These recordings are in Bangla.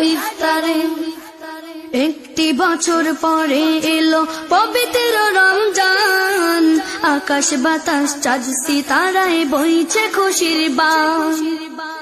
ইফতারে। একটি বছর পরে এলো পবিত্র রমজান। আকাশ বাতাস, চাঁদ সিতারায় বইছে খুশির বান।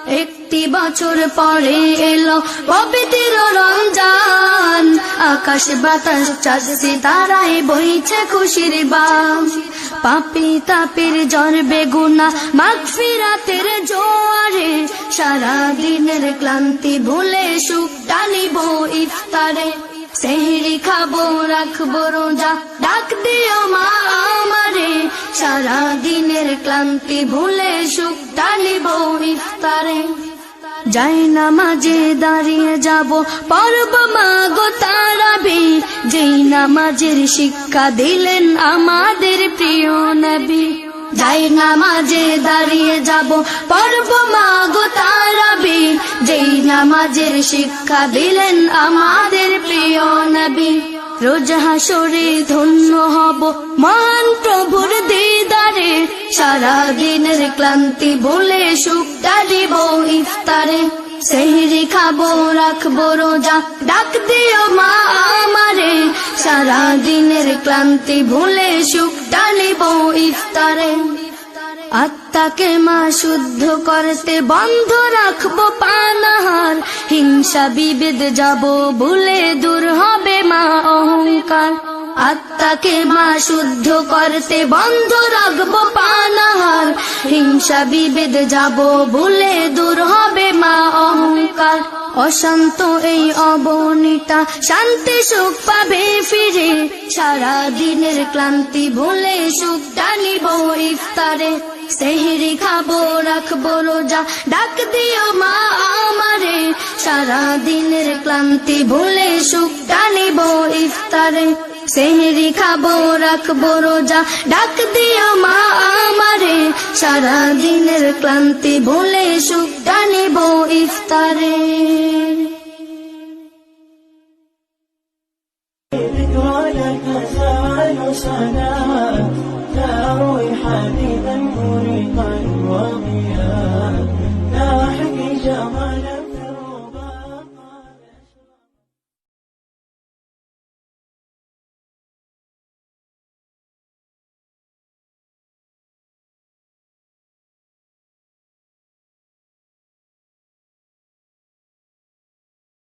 একটি বছর পরে এলো পবিত্র রমজান। আকাশ বাতাস, চাঁদ সিতারায় বইছে খুশির বান। পাপি তাপের জ্বর বেগুনা মাগফিরাতের জোয়ারে সারা দিনের ক্লান্তি ভুলে সুখ টানিব ইফতারে। সেহরি খাব, রাখব রোজা, ডাক দিও মা আমারে। সারা দিনের ক্লান্তি ভুলে সুখ টানিব ইফতারে। যাই নামাজে দাঁড়িয়ে যাব। পর্ব মাগো তারাবি যেই নামাজের শিক্ষা দিলেন আমাদের প্রিয় নবী। যাই নামাজে দাঁড়িয়ে যাব। পর্ব মাগো তারাবি যেই নামাজের শিক্ষা দিলেন আমাদের প্রিয় নবী। রোজ হাসরে ধন্য হব মান প্রভুর দিদারে সারা দিনের ক্লান্তি ভুলে সুখটা দিব ইফতারে। সেহরি খাব, রাখব রোজা, ডাক দিও মা আমারে। সারা দিনের ক্লান্তি ভুলে সুখটা নিব ইফতারে। আত্মাকে মা শুদ্ধ করতে বন্ধ রাখব পানাহার হিংসা বিভেদ যাব, ভুলে দূর হবে মা অহংকার। আত্মাকে মা শুদ্ধ করতে বন্ধ রাখব পানাহার হিংসা বিভেদ যাব, ভুলে দূর হবে মা অহংকার। অশান্ত এই অবনীতা, শান্তি সুখ পাবে ফিরে। সারা দিনের ক্লান্তি ভুলে সুখ টানিব ইফতারে। সেহরি খাব, রাখব রোজা, ডাক দিও মা আমারে। সারা দিনের ক্লান্তি ভুলে সুখ টানিব ইফতারে। সেহরি খাব, রাখব রোজা, ডাক দিও মা আমারে। সারা দিনের ক্লান্তি ভুলে সুখটা নেব ইফতারে। تروي حبيبا مريقا وضياء لاحق جمالا